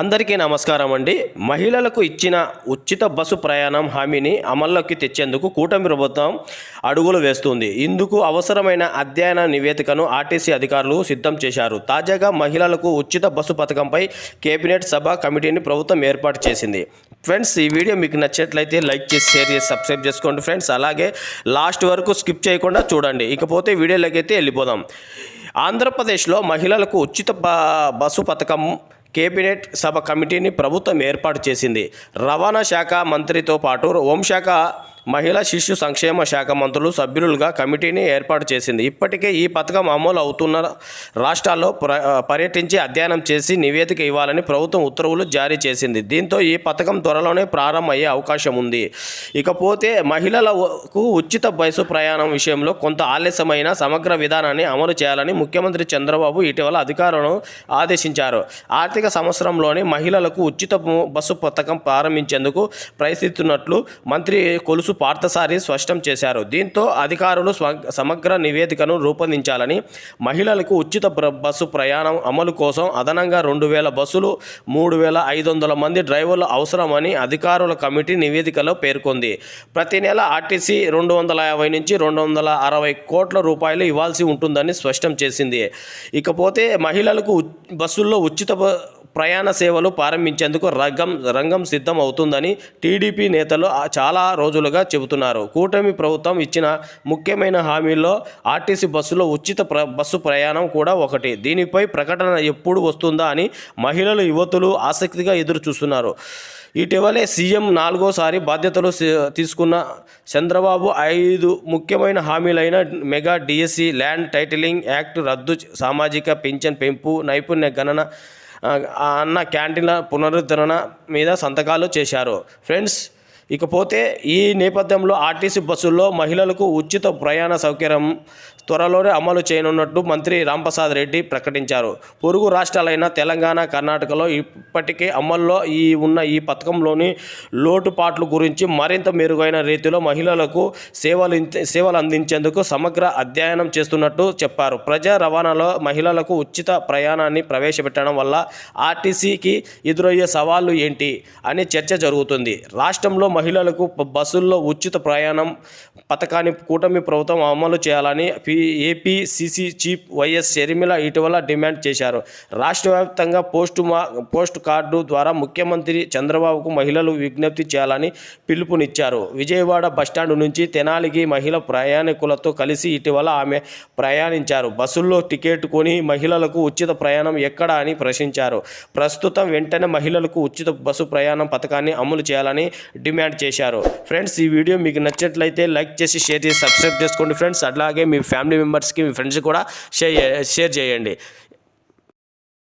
అందరికీ నమస్కారం అండి. మహిళలకు ఇచ్చిన ఉచిత బస్సు ప్రయాణం హామీని అమల్లోకి తెచ్చేందుకు కూటమి ప్రభుత్వం అడుగులు వేస్తుంది. ఇందుకు అవసరమైన అధ్యయన నివేదికను ఆర్టీసీ అధికారులు సిద్ధం చేశారు. తాజాగా మహిళలకు ఉచిత బస్సు పథకంపై కేబినెట్ సభ కమిటీని ప్రభుత్వం ఏర్పాటు చేసింది. ఫ్రెండ్స్ ఈ వీడియో మీకు నచ్చినట్లయితే లైక్ చేసి షేర్ చేసి సబ్స్క్రైబ్ చేసుకోండి ఫ్రెండ్స్. అలాగే లాస్ట్ వరకు స్కిప్ చేయకుండా చూడండి. ఇకపోతే వీడియోలోకి అయితే వెళ్ళిపోదాం. ఆంధ్రప్రదేశ్లో మహిళలకు ఉచిత బస్సు పథకం కేబినెట్ సభ కమిటీని ప్రభుత్వం ఏర్పాటు చేసింది. రవాణా శాఖ మంత్రితో పాటు హోంశాఖ మహిళా శిశు సంక్షేమ శాఖ మంత్రులు సభ్యులుగా కమిటీని ఏర్పాటు చేసింది. ఇప్పటికే ఈ పథకం అమలు అవుతున్న రాష్ట్రాల్లో పర్యటించి అధ్యయనం చేసి నివేదిక ఇవ్వాలని ప్రభుత్వం ఉత్తర్వులు జారీ చేసింది. దీంతో ఈ పథకం త్వరలోనే ప్రారంభమయ్యే అవకాశం ఉంది. ఇకపోతే మహిళలకు ఉచిత బస్సు ప్రయాణం విషయంలో కొంత ఆలస్యమైన సమగ్ర విధానాన్ని అమలు చేయాలని ముఖ్యమంత్రి చంద్రబాబు ఇటీవల అధికారులను ఆదేశించారు. ఆర్థిక సంవత్సరంలోని మహిళలకు ఉచిత బస్సు పథకం ప్రారంభించేందుకు ప్రయత్నిస్తున్నట్లు మంత్రి కొలుసు పార్థసారి స్పష్టం చేశారు. దీంతో అధికారులు సమగ్ర నివేదికను రూపొందించాలని మహిళలకు ఉచిత బస్సు ప్రయాణం అమలు కోసం అదనంగా రెండు వేల బస్సులు మూడు వేల ఐదు వందల మంది డ్రైవర్లు అవసరమని అధికారుల కమిటీ నివేదికలో పేర్కొంది. ప్రతి నెల ఆర్టీసీ రెండు వందల యాభై నుంచి రెండు వందల అరవై కోట్ల రూపాయలు ఇవ్వాల్సి ఉంటుందని స్పష్టం చేసింది. ఇకపోతే మహిళలకు బస్సుల్లో ఉచిత ప్రయాణ సేవలు ప్రారంభించేందుకు రంగం రంగం సిద్ధం అవుతుందని టీడీపీ నేతలు చాలా రోజులుగా చెబుతున్నారు. కూటమి ప్రభుత్వం ఇచ్చిన ముఖ్యమైన హామీల్లో ఆర్టీసీ బస్సులో ఉచిత బస్సు ప్రయాణం కూడా ఒకటి. దీనిపై ప్రకటన ఎప్పుడు వస్తుందా అని మహిళలు యువతులు ఆసక్తిగా ఎదురు చూస్తున్నారు ఇటీవలే సీఎం నాలుగోసారి బాధ్యతలు తీసుకున్న చంద్రబాబు ఐదు ముఖ్యమైన హామీలైన mega DSC land titling act రద్దు సామాజిక పింఛన్ పెంపు నైపుణ్య గణన అన్న క్యాంటీన్ల పునరుద్ధరణ మీద సంతకాలు చేశారు. ఫ్రెండ్స్ ఇకపోతే ఈ నేపథ్యంలో ఆర్టీసీ బస్సుల్లో మహిళలకు ఉచిత ప్రయాణ సౌకర్యం త్వరలోనే అమలు చేయనున్నట్టు మంత్రి రాంప్రసాద్ రెడ్డి ప్రకటించారు. పొరుగు రాష్ట్రాలైన తెలంగాణ కర్ణాటకలో ఇప్పటికే అమల్లో ఈ ఉన్న ఈ పథకంలోని లోటుపాట్ల గురించి మరింత మెరుగైన రీతిలో మహిళలకు సేవలు సేవలు అందించేందుకు సమగ్ర అధ్యయనం చేస్తున్నట్టు చెప్పారు. ప్రజా రవాణాలో మహిళలకు ఉచిత ప్రయాణాన్ని ప్రవేశపెట్టడం వల్ల ఆర్టీసీకి ఎదురయ్యే సవాళ్ళు ఏంటి అనే చర్చ జరుగుతుంది. రాష్ట్రంలో మహిళలకు బస్సుల్లో ఉచిత ప్రయాణం పథకాన్ని కూటమి ప్రభుత్వం అమలు చేయాలని P APCC chief YS Sharmila ఇటీవల డిమాండ్ చేశారు. రాష్ట్ర వ్యాప్తంగా పోస్టు మా పోస్ట్ కార్డు ద్వారా ముఖ్యమంత్రి చంద్రబాబుకు మహిళలు విజ్ఞప్తి చేయాలని పిలుపునిచ్చారు. విజయవాడ బస్టాండ్ నుంచి తెనాలికి మహిళ ప్రయాణికులతో కలిసి ఇటీవల ఆమె ప్రయాణించారు. బస్సుల్లో టికెట్ కొని మహిళలకు ఉచిత ప్రయాణం ఎక్కడ అని ప్రశ్నించారు. ప్రస్తుతం వెంటనే మహిళలకు ఉచిత బస్సు ప్రయాణం పథకాన్ని అమలు చేయాలని డిమాండ్ చేశారు. ఫ్రెండ్స్ ఈ వీడియో మీకు నచ్చినట్లయితే లైక్ చేసి షేర్ చేసి సబ్స్క్రైబ్ చేసుకోండి ఫ్రెండ్స్. అలాగే మీ ఫ్యామిలీ మెంబర్స్కి మీ ఫ్రెండ్స్ కూడా షేర్ షేర్ చేయండి.